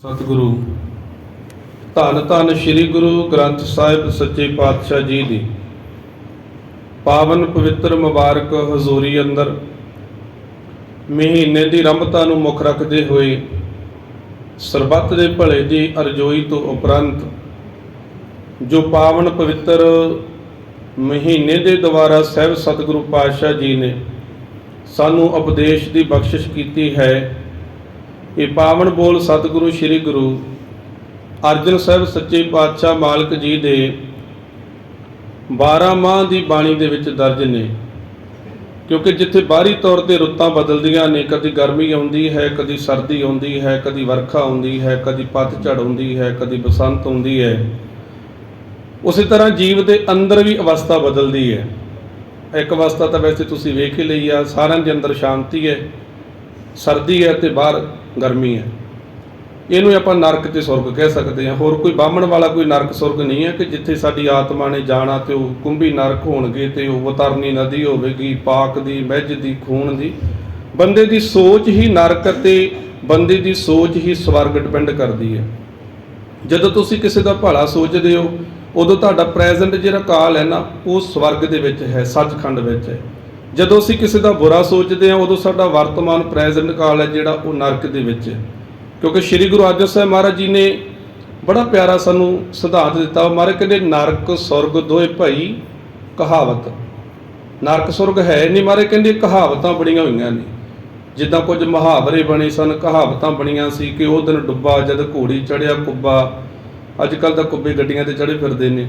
ਸਤਿਗੁਰੂ, ਧੰਨ ਧੰਨ ਸ੍ਰੀ ਗੁਰੂ ਗ੍ਰੰਥ ਸਾਹਿਬ ਸੱਚੇ ਪਾਤਸ਼ਾਹ ਜੀ ਦੀ। ਪਾਵਨ ਪਵਿੱਤਰ ਮੁਬਾਰਕ ਹਜ਼ੂਰੀ ਅੰਦਰ ਮਹੀਨੇ ਦੀ ਰੰਭਤਾ ਨੂੰ ਮੁੱਖ ਰੱਖਦੇ ਹੋਏ ਸਰਬੱਤ ਦੇ ਭਲੇ ਦੀ ਅਰਜ਼ੋਈ ਤੋਂ ਉਪਰੰਤ ਜੋ ਪਾਵਨ ਪਵਿੱਤਰ ਮਹੀਨੇ ਦੇ ਦੁਆਰਾ ਸਹਿਬ ਸਤਿਗੁਰੂ ਪਾਤਸ਼ਾਹ ਜੀ ਨੇ ਸਾਨੂੰ ਉਪਦੇਸ਼ ਦੀ ਬਖਸ਼ਿਸ਼ ਕੀਤੀ ਹੈ ਇਹ ਪਾਵਨ ਬੋਲ ਸਤਿਗੁਰੂ ਸ੍ਰੀ ਗੁਰੂ ਅਰਜਨ ਸਾਹਿਬ ਸੱਚੇ ਪਾਤਸ਼ਾਹ ਮਾਲਕ ਜੀ ਦੇ 12 ਮਾਹ ਦੀ ਬਾਣੀ ਦੇ ਵਿੱਚ ਦਰਜ ਨੇ। ਕਿਉਂਕਿ ਜਿੱਥੇ ਬਾਹਰੀ ਤੌਰ ਤੇ ਰੁੱਤਾਂ ਬਦਲਦੀਆਂ ਨੇ, ਕਦੀ ਗਰਮੀ ਆਉਂਦੀ ਹੈ, ਕਦੀ ਸਰਦੀ ਆਉਂਦੀ ਹੈ, ਕਦੀ ਵਰਖਾ ਆਉਂਦੀ ਹੈ, ਕਦੀ ਪਤਝੜ ਆਉਂਦੀ ਹੈ, ਕਦੀ ਬਸੰਤ ਆਉਂਦੀ ਹੈ। ਉਸੇ ਤਰ੍ਹਾਂ ਜੀਵ ਦੇ ਅੰਦਰ ਵੀ ਅਵਸਥਾ ਬਦਲਦੀ ਹੈ। ਇੱਕ ਅਵਸਥਾ ਤਾਂ ਵੈਸੇ ਤੁਸੀਂ ਵੇਖ ਹੀ ਲਈ ਆ, ਸਾਰਿਆਂ ਦੇ ਅੰਦਰ ਸ਼ਾਂਤੀ ਹੈ, ਸਰਦੀ ਹੈ ਤੇ ਬਾਹਰ ਗਰਮੀ ਹੈ। ਇਹਨੂੰ ਆਪਾਂ ਨਰਕ ਤੇ ਸੁਰਗ ਕਹਿ ਸਕਦੇ ਹਾਂ। ਹੋਰ ਕੋਈ ਬਾਹਮਣ ਵਾਲਾ ਕੋਈ ਨਰਕ ਸੁਰਗ ਨਹੀਂ ਹੈ ਕਿ ਜਿੱਥੇ ਸਾਡੀ ਆਤਮਾ ਨੇ ਜਾਣਾ ਤੇ ਉਹ ਕੁੰਭੀ ਨਰਕ ਹੋਣਗੇ ਤੇ ਉਹ ਵਤਰਨੀ ਨਦੀ ਹੋਵੇਗੀ, ਪਾਕ ਦੀ, ਮਹਿਜ ਦੀ, ਖੂਨ ਦੀ। ਬੰਦੇ ਦੀ ਸੋਚ ਹੀ ਨਰਕ ਤੇ ਬੰਦੇ ਦੀ ਸੋਚ ਹੀ ਸਵਰਗ ਡਿਪੈਂਡ ਕਰਦੀ ਹੈ। ਜਦੋਂ ਤੁਸੀਂ ਕਿਸੇ ਦਾ ਭਲਾ ਸੋਚਦੇ ਹੋ, ਉਦੋਂ ਤੁਹਾਡਾ ਪ੍ਰੈਜ਼ੈਂਟ ਜਿਹੜਾ ਕਾਲ ਹੈ ਨਾ, ਉਹ ਸਵਰਗ ਦੇ ਵਿੱਚ ਹੈ, ਸੱਚਖੰਡ ਵਿੱਚ ਹੈ। ਜਦੋਂ ਅਸੀਂ ਕਿਸੇ ਦਾ ਬੁਰਾ ਸੋਚਦੇ ਹਾਂ, ਉਦੋਂ ਸਾਡਾ ਵਰਤਮਾਨ ਪ੍ਰੈਜ਼ੈਂਟ ਕਾਲ ਹੈ ਜਿਹੜਾ ਉਹ ਨਰਕ ਦੇ ਵਿੱਚ ਹੈ। ਕਿਉਂਕਿ ਸ੍ਰੀ ਗੁਰੂ ਅਰਜਨ ਸਾਹਿਬ ਮਹਾਰਾਜ ਜੀ ਨੇ ਬੜਾ ਪਿਆਰਾ ਸਾਨੂੰ ਸਿਧਾਂਤ ਦਿੱਤਾ। ਉਹ ਮਹਾਰਾਜ ਕਹਿੰਦੇ, ਨਰਕ ਸੁਰਗ ਦੋਏ ਭਾਈ ਕਹਾਵਤ। ਨਰਕ ਸੁਰਗ ਹੈ ਨਹੀਂ ਮਹਾਰਾਜ, ਕਹਿੰਦੇ ਕਹਾਵਤਾਂ ਬੜੀਆਂ ਹੋਈਆਂ ਨੇ। ਜਿੱਦਾਂ ਕੁਝ ਮੁਹਾਵਰੇ ਬਣੇ ਸਨ, ਕਹਾਵਤਾਂ ਬਣੀਆਂ ਸੀ ਕਿ ਉਹ ਦਿਨ ਡੁੱਬਾ, ਜਦ ਘੋੜੀ ਚੜਿਆ ਕੁੱਬਾ। ਅੱਜ ਕੱਲ ਤਾਂ ਕੁੱਬੇ ਗੱਡੀਆਂ ਤੇ ਚੜੇ ਫਿਰਦੇ ਨੇ।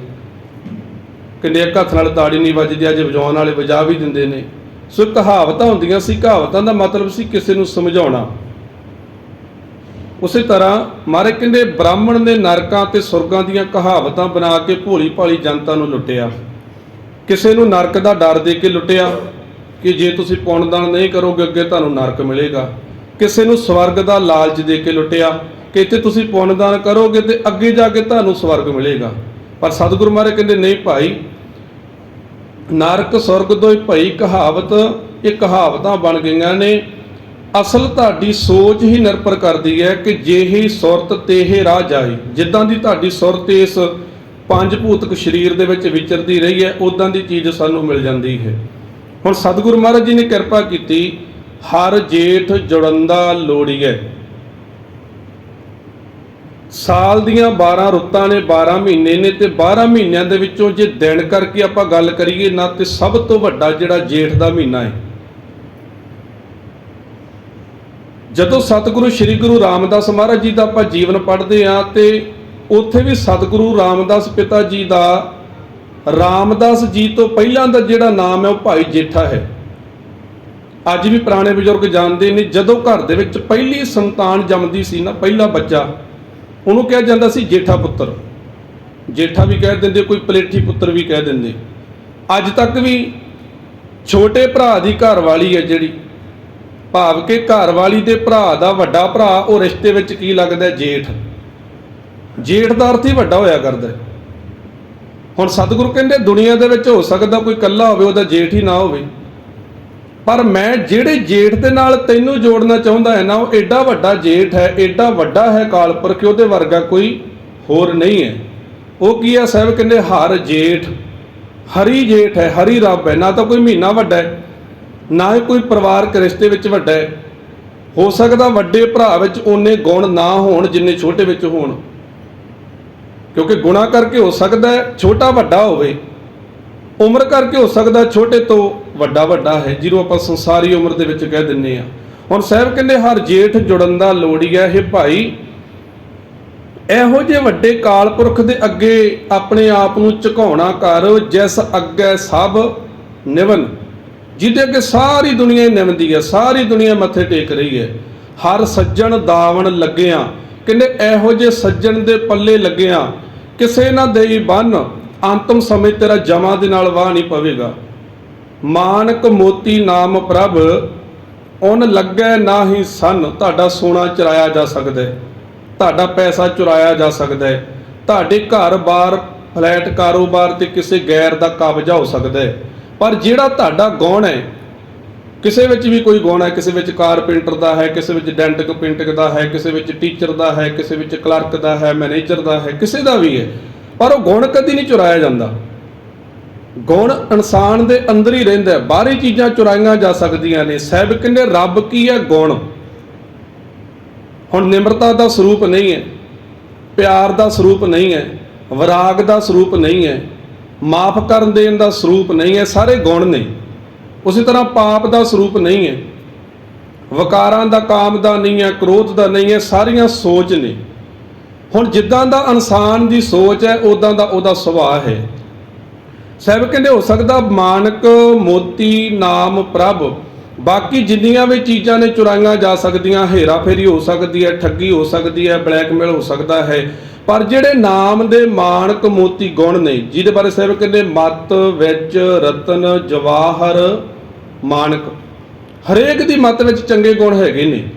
ਕਿੰਨੇ ਇੱਕ ਹੱਥ ਨਾਲ ਤਾੜੀ ਨਹੀਂ ਵੱਜਦੀ, ਅੱਜ ਵਜਾਉਣ ਵਾਲੇ ਵਜਾ ਵੀ ਦਿੰਦੇ ਨੇ। ਸੋ ਕਹਾਵਤਾਂ ਹੁੰਦੀਆਂ ਸੀ, ਕਹਾਵਤਾਂ ਦਾ ਮਤਲਬ ਸੀ ਕਿਸੇ ਨੂੰ ਸਮਝਾਉਣਾ। ਉਸੇ ਤਰ੍ਹਾਂ ਮਾਰੇ ਕਹਿੰਦੇ ਬ੍ਰਾਹਮਣ ਨੇ ਨਰਕਾਂ ਤੇ ਸੁਰਗਾਂ ਦੀਆਂ ਕਹਾਵਤਾਂ ਬਣਾ ਕੇ ਭੋਲੀ ਭਾਲੀ ਜਨਤਾ ਨੂੰ ਲੁੱਟਿਆ। ਕਿਸੇ ਨੂੰ ਨਰਕ ਦਾ ਡਰ ਦੇ ਕੇ ਲੁੱਟਿਆ ਕਿ ਜੇ ਤੁਸੀਂ ਪੁੰਨਦਾਨ ਨਹੀਂ ਕਰੋਗੇ, ਅੱਗੇ ਤੁਹਾਨੂੰ ਨਰਕ ਮਿਲੇਗਾ। ਕਿਸੇ ਨੂੰ ਸਵਰਗ ਦਾ ਲਾਲਚ ਦੇ ਕੇ ਲੁੱਟਿਆ ਕਿ ਇੱਥੇ ਤੁਸੀਂ ਪੁੰਨਦਾਨ ਕਰੋਗੇ ਤੇ ਅੱਗੇ ਜਾ ਕੇ ਤੁਹਾਨੂੰ ਸਵਰਗ ਮਿਲੇਗਾ। ਪਰ ਸਤਿਗੁਰੂ ਮਹਾਰਾਜ ਕਹਿੰਦੇ, ਨਹੀਂ ਭਾਈ, ਨਰਕ ਸੁਰਗ ਦੋਈ ਭਈ ਕਹਾਵਤ, ਇਹ ਕਹਾਵਤਾਂ ਬਣ ਗਈਆਂ ਨੇ। ਅਸਲ ਤੁਹਾਡੀ ਸੋਚ ਹੀ ਨਿਰਭਰ ਕਰਦੀ ਹੈ ਕਿ ਜੇ ਸੁਰਤ ਤੇ ਹੀ ਰਾਹ ਜਾਏ, ਜਿੱਦਾਂ ਦੀ ਤੁਹਾਡੀ ਸੁਰਤ ਇਸ ਪੰਜ ਭੂਤਕ ਸਰੀਰ ਦੇ ਵਿੱਚ ਵਿਚਰਦੀ ਰਹੀ ਹੈ ਉਦਾਂ ਦੀ ਚੀਜ਼ ਸਾਨੂੰ ਮਿਲ ਜਾਂਦੀ ਹੈ। ਹੁਣ ਸਤਿਗੁਰੂ ਮਹਾਰਾਜ ਜੀ ਨੇ ਕਿਰਪਾ ਕੀਤੀ, ਹਰ ਜੇਠ ਜੁੜੰਦਾ ਲੋੜੀਐ ਸਾਲ ਦੀਆਂ 12 ਰੁੱਤਾਂ ਨੇ 12 ਮਹੀਨੇ ਨੇ ਤੇ 12 ਮਹੀਨਿਆਂ ਦੇ ਵਿੱਚੋਂ ਜੇ ਦਿਨ ਕਰਕੇ ਆਪਾਂ ਗੱਲ ਕਰੀਏ ਨਾ ਤੇ ਸਭ ਤੋਂ ਵੱਡਾ ਜਿਹੜਾ ਜੇਠ ਦਾ ਮਹੀਨਾ ਹੈ। ਜਦੋਂ ਸਤਿਗੁਰੂ ਸ੍ਰੀ ਗੁਰੂ ਰਾਮਦਾਸ ਮਹਾਰਾਜ ਜੀ ਦਾ ਆਪਾਂ ਜੀਵਨ ਪੜ੍ਹਦੇ ਆ ਤੇ ਉੱਥੇ ਵੀ ਸਤਿਗੁਰੂ ਰਾਮਦਾਸ ਪਿਤਾ ਜੀ ਦਾ, ਰਾਮਦਾਸ ਜੀ ਤੋਂ ਪਹਿਲਾਂ ਦਾ ਜਿਹੜਾ ਨਾਮ ਹੈ ਉਹ ਭਾਈ ਜੇਠਾ ਹੈ। ਅੱਜ ਵੀ ਪੁਰਾਣੇ ਬਜ਼ੁਰਗ ਜਾਣਦੇ ਨੇ ਜਦੋਂ ਘਰ ਦੇ ਵਿੱਚ ਪਹਿਲੀ ਸੰਤਾਨ ਜੰਮਦੀ ਸੀ ਨਾ, ਪਹਿਲਾ ਬੱਚਾ ਉਹਨੂੰ ਕਿਹਾ ਜਾਂਦਾ ਸੀ ਜੇਠਾ ਪੁੱਤਰ। ਜੇਠਾ ਵੀ ਕਹਿ ਦਿੰਦੇ, ਕੋਈ ਪਲੇਠੀ ਪੁੱਤਰ ਵੀ ਕਹਿ ਦਿੰਦੇ। ਅੱਜ ਤੱਕ ਵੀ ਛੋਟੇ ਭਰਾ ਦੀ ਘਰ ਵਾਲੀ ਹੈ ਜਿਹੜੀ। ਭਾਵ ਕਿ ਘਰ ਵਾਲੀ ਦੇ ਭਰਾ ਦਾ ਵੱਡਾ ਭਰਾ, ਉਹ ਰਿਸ਼ਤੇ ਵਿੱਚ ਕੀ ਲੱਗਦਾ ਜੇਠ। ਜੇਠ ਦਾ ਅਰਥ ਹੀ ਵੱਡਾ ਹੋਇਆ ਕਰਦਾ ਹੁਣ ਸਤਿਗੁਰੂ ਕਹਿੰਦੇ, ਦੁਨੀਆ ਦੇ ਵਿੱਚ ਹੋ ਸਕਦਾ ਕੋਈ ਇਕੱਲਾ ਹੋਵੇ, ਉਹਦਾ ਜੇਠ ਹੀ ਨਾ ਹੋਵੇ। ਪਰ ਮੈਂ ਜਿਹੜੇ ਜੇਠ ਦੇ ਨਾਲ ਤੈਨੂੰ ਜੋੜਨਾ ਚਾਹੁੰਦਾ ਹੈ ਨਾ, ਉਹ ਐਡਾ ਵੱਡਾ ਜੇਠ ਹੈ ਐਡਾ ਵੱਡਾ ਹੈ ਕਾਲਪੁਰ ਕਿ ਉਹਦੇ ਵਰਗਾ ਕੋਈ ਹੋਰ ਨਹੀਂ ਹੈ। ਉਹ ਕੀ ਹੈ ਸਾਹਿਬ ਕਹਿੰਦੇ, ਹਰ ਜੇਠ, ਹਰੀ ਜੇਠ ਹੈ, ਹਰੀ ਰੱਬ ਹੈ, ਨਾ ਤਾਂ ਕੋਈ ਮਹੀਨਾ ਵੱਡਾ ਹੈ, ਨਾ ਹੀ ਕੋਈ ਪਰਿਵਾਰਕ ਰਿਸ਼ਤੇ ਵਿੱਚ ਵੱਡਾ ਹੈ। ਹੋ ਸਕਦਾ ਵੱਡੇ ਭਰਾ ਵਿੱਚ ਓਨੇ ਗੁਣ ਨਾ ਹੋਣ, ਜਿੰਨੇ ਛੋਟੇ ਵਿੱਚ ਹੋਣ। ਕਿਉਂਕਿ ਗੁਣਾ ਕਰਕੇ ਹੋ ਸਕਦਾ ਛੋਟਾ ਵੱਡਾ ਹੋਵੇ। ਉਮਰ ਕਰਕੇ ਹੋ ਸਕਦਾ ਛੋਟੇ ਤੋਂ ਵੱਡਾ ਵੱਡਾ ਹੈ, ਜਿਹਨੂੰ ਆਪਾਂ ਸੰਸਾਰੀ ਉਮਰ ਦੇ ਵਿੱਚ ਕਹਿ ਦਿੰਨੇ ਆ ਹੁਣ ਸਾਹਿਬ ਕਹਿੰਦੇ, ਹਰ ਜੇਠ ਜੁੜਨ ਦਾ ਲੋੜੀ ਹੈ ਇਹ ਭਾਈ ਇਹੋ ਜਿਹੇ ਵੱਡੇ ਕਾਲਪੁਰਖ ਦੇ ਅੱਗੇ ਆਪਣੇ ਆਪ ਨੂੰ ਝੁਕਾਉਣਾ ਕਰ, ਜਿਸ ਅੱਗੇ ਸਭ ਨਿਵਨ। ਜਿਹਦੇ ਅੱਗੇ ਸਾਰੀ ਦੁਨੀਆ ਹੀ ਨਿਵੰਦੀ ਹੈ, ਸਾਰੀ ਦੁਨੀਆ ਮੱਥੇ ਟੇਕ ਰਹੀ ਹੈ। ਹਰ ਸੱਜਣ ਦਾਵਣ ਲੱਗਿਆ, ਕਹਿੰਦੇ ਇਹੋ ਜਿਹੇ ਸੱਜਣ ਦੇ ਪੱਲੇ ਲੱਗਿਆ, ਕਿਸੇ ਨਾ ਦੇਈ ਬੰਨ, ਅੰਤਮ ਸਮੇਂ ਤੇਰਾ ਜਮਾ ਦੇ ਨਾਲ ਵਾਹ ਨਹੀਂ ਪਵੇਗਾ। ਮਾਨਕ ਮੋਤੀ ਨਾਮ ਪ੍ਰਭ, ਉਨ ਲੱਗੈ ਨਾਹੀ ਸਨ, ਤੁਹਾਡਾ ਸੋਨਾ ਚੁਰਾਇਆ ਜਾ ਸਕਦਾ ਹੈ, ਤੁਹਾਡਾ ਪੈਸਾ ਚੁਰਾਇਆ ਜਾ ਸਕਦਾ ਹੈ, ਤੁਹਾਡੇ ਘਰ-ਬਾਰ ਫਲੈਟ ਕਾਰੋਬਾਰ ਤੇ ਕਿਸੇ ਗੈਰ ਦਾ ਕਬਜ਼ਾ ਹੋ ਸਕਦਾ ਹੈ, ਪਰ ਜਿਹੜਾ ਤੁਹਾਡਾ ਗੁਣ ਹੈ, ਕਿਸੇ ਵਿੱਚ ਵੀ ਕੋਈ ਗੁਣ ਹੈ, ਕਿਸੇ ਵਿੱਚ ਕਾਰਪੈਂਟਰ ਦਾ ਹੈ, ਕਿਸੇ ਵਿੱਚ ਡੈਂਟਿਕ ਪੇਂਟਿੰਗ ਦਾ ਹੈ, ਕਿਸੇ ਵਿੱਚ ਟੀਚਰ ਦਾ ਹੈ, ਕਿਸੇ ਵਿੱਚ ਕਲਰਕ ਦਾ ਹੈ, ਮੈਨੇਜਰ ਦਾ ਹੈ, ਕਿਸੇ ਦਾ ਵੀ ਹੈ, ਪਰ ਉਹ ਗੁਣ ਕਦੀ ਨਹੀਂ ਚੁਰਾਇਆ ਜਾਂਦਾ। ਗੁਣ ਇਨਸਾਨ ਦੇ ਅੰਦਰ ਹੀ ਰਹਿੰਦਾ ਬਾਹਰੀ ਚੀਜ਼ਾਂ ਚੁਰਾਈਆਂ ਜਾ ਸਕਦੀਆਂ ਨੇ। ਸਾਹਿਬ ਕਹਿੰਦੇ, ਰੱਬ ਕੀ ਹੈ ਗੁਣ? ਹੁਣ ਨਿਮਰਤਾ ਦਾ ਸਰੂਪ ਨਹੀਂ ਹੈ। ਪਿਆਰ ਦਾ ਸਰੂਪ ਨਹੀਂ ਹੈ। ਵਿਰਾਗ ਦਾ ਸਰੂਪ ਨਹੀਂ ਹੈ। ਮਾਫ ਕਰਨ ਦੇਣ ਦਾ ਸਰੂਪ ਨਹੀਂ ਹੈ। ਸਾਰੇ ਗੁਣ ਨੇ। ਉਸੇ ਤਰ੍ਹਾਂ ਪਾਪ ਦਾ ਸਰੂਪ ਨਹੀਂ ਹੈ। ਵਕਾਰਾਂ ਦਾ, ਕਾਮ ਦਾ ਨਹੀਂ ਹੈ। ਕ੍ਰੋਧ ਦਾ ਨਹੀਂ ਹੈ। ਸਾਰੀਆਂ ਸੋਚ ਨੇ। ਹੁਣ ਜਿੱਦਾਂ ਦਾ ਇਨਸਾਨ ਦੀ ਸੋਚ ਹੈ ਉਦਾਂ ਦਾ ਉਹਦਾ ਸੁਭਾਅ ਹੈ। ਸਾਹਿਬ ਕਹਿੰਦੇ ਹੋ ਸਕਦਾ ਮਾਨਕ, ਮੋਤੀ, ਨਾਮ, ਪ੍ਰਭ। ਬਾਕੀ ਜਿੰਨੀਆਂ ਵੀ ਚੀਜ਼ਾਂ ਨੇ ਚੁਰਾਈਆਂ ਜਾ ਸਕਦੀਆਂ, ਹੇਰਾ ਫੇਰੀ ਹੋ ਸਕਦੀ ਹੈ, ਠੱਗੀ ਹੋ ਸਕਦੀ ਹੈ, ਬਲੈਕਮੇਲ ਹੋ ਸਕਦਾ ਹੈ। ਪਰ ਜਿਹੜੇ ਨਾਮ ਦੇ ਮਾਨਕ, ਮੋਤੀ ਗੁਣ ਨੇ, ਜਿਹਦੇ ਬਾਰੇ ਸਾਹਿਬ ਕਹਿੰਦੇ, ਮਤ, ਵਿੱਚ, ਰਤਨ, ਜਵਾਹਰ, ਮਾਨਕ। ਹਰੇਕ ਦੀ ਮਤ ਵਿੱਚ ਚੰਗੇ ਗੁਣ ਹੈਗੇ ਨੇ।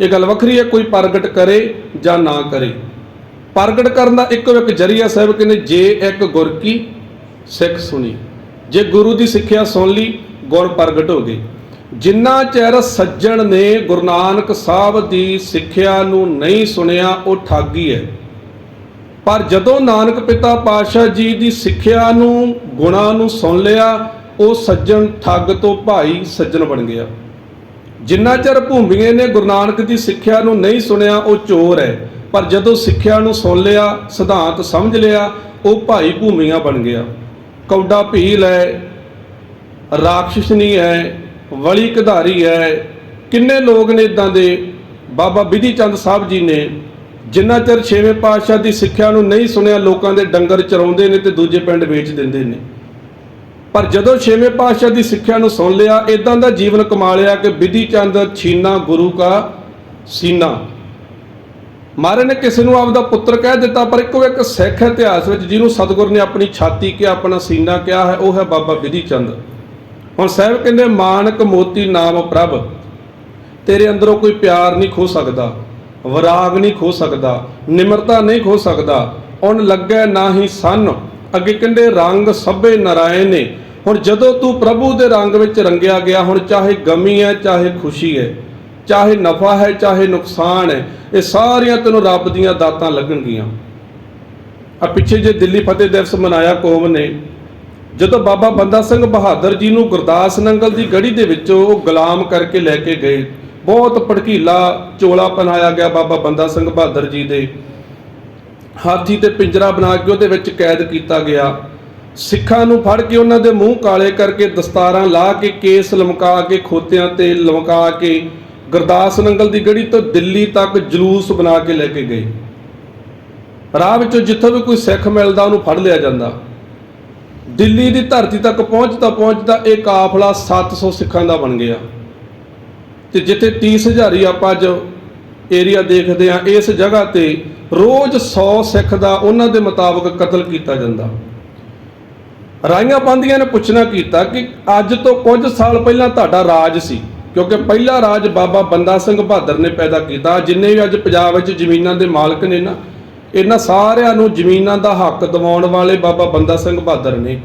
ਇਹ ਗੱਲ ਵੱਖਰੀ ਹੈ, ਕੋਈ ਪ੍ਰਗਟ ਕਰੇ ਜਾਂ ਨਾ ਕਰੇ। ਪ੍ਰਗਟ ਕਰਨ ਦਾ ਇੱਕੋ ਇੱਕ ਜਰੀਆ ਸਾਹਿਬ ਕਹਿੰਦੇ, ਜੇ ਇੱਕ ਗੁਰ ਕੀ ਸਿੱਖ ਸੁਣੀ। ਜੇ ਗੁਰੂ ਦੀ ਸਿੱਖਿਆ ਸੁਣ ਲਈ, ਗੁਣ ਪ੍ਰਗਟ ਹੋ ਗਏ। ਜਿੰਨਾ ਚਿਰ ਸੱਜਣ ਨੇ ਗੁਰੂ ਨਾਨਕ ਸਾਹਿਬ ਦੀ ਸਿੱਖਿਆ ਨੂੰ ਨਹੀਂ ਸੁਣਿਆ, ਉਹ ਠੱਗੀ ਹੈ ਪਰ ਜਦੋਂ ਨਾਨਕ ਪਿਤਾ ਪਾਤਸ਼ਾਹ ਜੀ ਦੀ ਸਿੱਖਿਆ ਨੂੰ, ਗੁਣਾਂ ਨੂੰ ਸੁਣ ਲਿਆ, ਉਹ ਸੱਜਣ ਠੱਗ ਤੋਂ ਭਾਈ ਸੱਜਣ ਬਣ ਗਿਆ। ਜਿੰਨਾ ਚਿਰ ਭੂਮੀਏ ਨੇ ਗੁਰੂ ਨਾਨਕ ਦੀ ਸਿੱਖਿਆ ਨੂੰ ਨਹੀਂ ਸੁਣਿਆ, ਉਹ ਚੋਰ ਹੈ। ਪਰ ਜਦੋਂ ਸਿੱਖਿਆ ਨੂੰ ਸੁਣ ਲਿਆ, ਸਿਧਾਂਤ ਸਮਝ ਲਿਆ, ਉਹ ਭਾਈ ਭੂਮੀਆਂ ਬਣ ਗਿਆ। ਕੌਡਾ ਭੀਲ ਹੈ ਰਾਖਸ਼ਨੀ ਹੈ, ਵਲੀ ਕਧਾਰੀ ਹੈ। ਕਿੰਨੇ ਲੋਕ ਨੇ ਇਦਾਂ ਦੇ? ਬਾਬਾ ਬਿਧੀ ਚੰਦ ਸਾਹਿਬ ਜੀ ਨੇ ਜਿੰਨਾ ਚਿਰ ਛੇਵੇਂ ਪਾਤਸ਼ਾਹ ਦੀ ਸਿੱਖਿਆ ਨੂੰ ਨਹੀਂ ਸੁਣਿਆ, ਲੋਕਾਂ ਦੇ ਡੰਗਰ ਚਰਾਉਂਦੇ ਨੇ ਤੇ ਦੂਜੇ ਪਿੰਡ ਵੇਚ ਦਿੰਦੇ ਨੇ। ਪਰ ਜਦੋਂ ਛੇਵੇਂ ਪਾਤਸ਼ਾਹ ਦੀ ਸਿੱਖਿਆ ਨੂੰ ਸੁਣ ਲਿਆ ਇਦਾਂ ਦਾ ਜੀਵਨ ਕਮਾ ਲਿਆ ਕਿ ਬਿਧੀ ਚੰਦ ਛੀਨਾ ਗੁਰੂ ਕਾ ਸੀਨਾ। ਮਹਾਰਾਜ ਨੇ ਕਿਸੇ ਨੂੰ ਆਪਦਾ ਪੁੱਤਰ ਕਹਿ ਦਿੱਤਾ, ਪਰ ਇੱਕੋ ਇੱਕ ਸਿੱਖ ਇਤਿਹਾਸ ਵਿੱਚ ਜਿਹਨੂੰ ਸਤਿਗੁਰ ਨੇ ਆਪਣੀ ਛਾਤੀ ਕਿਹਾ, ਆਪਣਾ ਸੀਨਾ ਕਿਹਾ ਹੈ, ਉਹ ਹੈ ਬਾਬਾ ਬਿਧੀ ਚੰਦ। ਹੁਣ ਸਾਹਿਬ ਕਹਿੰਦੇ, ਮਾਨਕ ਮੋਤੀ ਨਾਮ ਪ੍ਰਭ, ਤੇਰੇ ਅੰਦਰੋਂ ਕੋਈ ਪਿਆਰ ਨਹੀਂ ਖੋ ਸਕਦਾ, ਵਿਰਾਗ ਨਹੀਂ ਖੋ ਸਕਦਾ, ਨਿਮਰਤਾ ਨਹੀਂ ਖੋ ਸਕਦਾ ਉਹਨ ਲੱਗੈ ਨਾਹੀ ਸੰਨ। ਅੱਗੇ ਕਹਿੰਦੇ, ਰੰਗ ਸਭੇ ਨਰਾਏ ਨੇ ਹੁਣ ਜਦੋਂ ਤੂੰ ਪ੍ਰਭੂ ਦੇ ਰੰਗ ਵਿੱਚ ਰੰਗਿਆ ਗਿਆ, ਹੁਣ ਚਾਹੇ ਗਮੀ ਹੈ, ਚਾਹੇ ਖੁਸ਼ੀ ਹੈ ਚਾਹੇ ਨਫਾ ਹੈ, ਚਾਹੇ ਨੁਕਸਾਨ ਹੈ, ਇਹ ਸਾਰੀਆਂ ਤੈਨੂੰ ਰੱਬ ਦੀਆਂ ਦਾਤਾਂ ਲੱਗਣਗੀਆਂ। ਆ ਪਿੱਛੇ ਜੇ ਦਿੱਲੀ ਫਤਿਹ ਦਿਵਸ ਮਨਾਇਆ ਕੌਮ ਨੇ, ਜਦੋਂ ਬਾਬਾ ਬੰਦਾ ਸਿੰਘ ਬਹਾਦਰ ਜੀ ਨੂੰ ਗੁਰਦਾਸ ਨੰਗਲ ਦੀ ਗੜੀ ਦੇ ਵਿੱਚੋਂ ਉਹ ਗੁਲਾਮ ਕਰਕੇ ਲੈ ਕੇ ਗਏ, ਬਹੁਤ ਭੜਕੀਲਾ ਚੋਲਾ ਪਹਿਨਾਇਆ ਗਿਆ ਬਾਬਾ ਬੰਦਾ ਸਿੰਘ ਬਹਾਦਰ ਜੀ ਦੇ। ਹਾਥੀ ਤੇ ਪਿੰਜਰਾ ਬਣਾ ਕੇ ਉਹਦੇ ਵਿੱਚ ਕੈਦ ਕੀਤਾ ਗਿਆ। ਸਿੱਖਾਂ ਨੂੰ ਫੜ ਕੇ ਉਹਨਾਂ ਦੇ ਮੂੰਹ ਕਾਲੇ ਕਰਕੇ ਦਸਤਾਰਾਂ ਲਾ ਕੇ ਕੇਸ ਲਮਕਾ ਕੇ ਖੋਤਿਆਂ ਤੇ ਲਮਕਾ ਕੇ ਗੁਰਦਾਸ ਨੰਗਲ ਦੀ ਗੜੀ ਤੋਂ ਦਿੱਲੀ ਤੱਕ ਜਲੂਸ ਬਣਾ ਕੇ ਲੈ ਕੇ ਗਏ। ਰਾਹ ਵਿੱਚੋਂ ਜਿੱਥੋਂ ਵੀ ਕੋਈ ਸਿੱਖ ਮਿਲਦਾ ਉਹਨੂੰ ਫੜ ਲਿਆ ਜਾਂਦਾ। ਦਿੱਲੀ ਦੀ ਧਰਤੀ ਤੱਕ ਪਹੁੰਚਦਾ ਪਹੁੰਚਦਾ ਇਹ ਕਾਫਲਾ 700 ਸਿੱਖਾਂ ਦਾ ਬਣ ਗਿਆ। ਤੇ ਜਿੱਥੇ 30000 ਆਪਾਂ ਅੱਜ ਏਰੀਆ ਦੇਖਦੇ ਆ ਇਸ ਜਗ੍ਹਾ ਤੇ ਰੋਜ਼ 100 ਸਿੱਖ ਦਾ ਉਹਨਾਂ ਦੇ ਮੁਤਾਬਕ ਕਤਲ ਕੀਤਾ ਜਾਂਦਾ। ਰਾਈਆਂ ਪਾਂਦੀਆਂ ਨੇ ਪੁੱਛਣਾ ਕੀਤਾ ਕਿ ਅੱਜ ਤੋਂ ਕੁਝ ਸਾਲ ਪਹਿਲਾਂ ਤੁਹਾਡਾ ਰਾਜ ਸੀ। ਕਿਉਂਕਿ ਪਹਿਲਾ ਰਾਜ ਬਾਬਾ ਬੰਦਾ ਸਿੰਘ ਬਹਾਦਰ ਨੇ ਪੈਦਾ ਕੀਤਾ। ਜਿੰਨੇ ਵੀ ਅੱਜ ਪੰਜਾਬ ਵਿੱਚ ਜ਼ਮੀਨਾਂ ਦੇ ਮਾਲਕ ਨੇ ਨਾ, ਇਹਨਾਂ ਸਾਰਿਆਂ ਨੂੰ ਜ਼ਮੀਨਾਂ ਦਾ ਹੱਕ ਦਿਵਾਉਣ ਵਾਲੇ ਬਾਬਾ ਬੰਦਾ ਸਿੰਘ ਬਹਾਦਰ ਨੇ।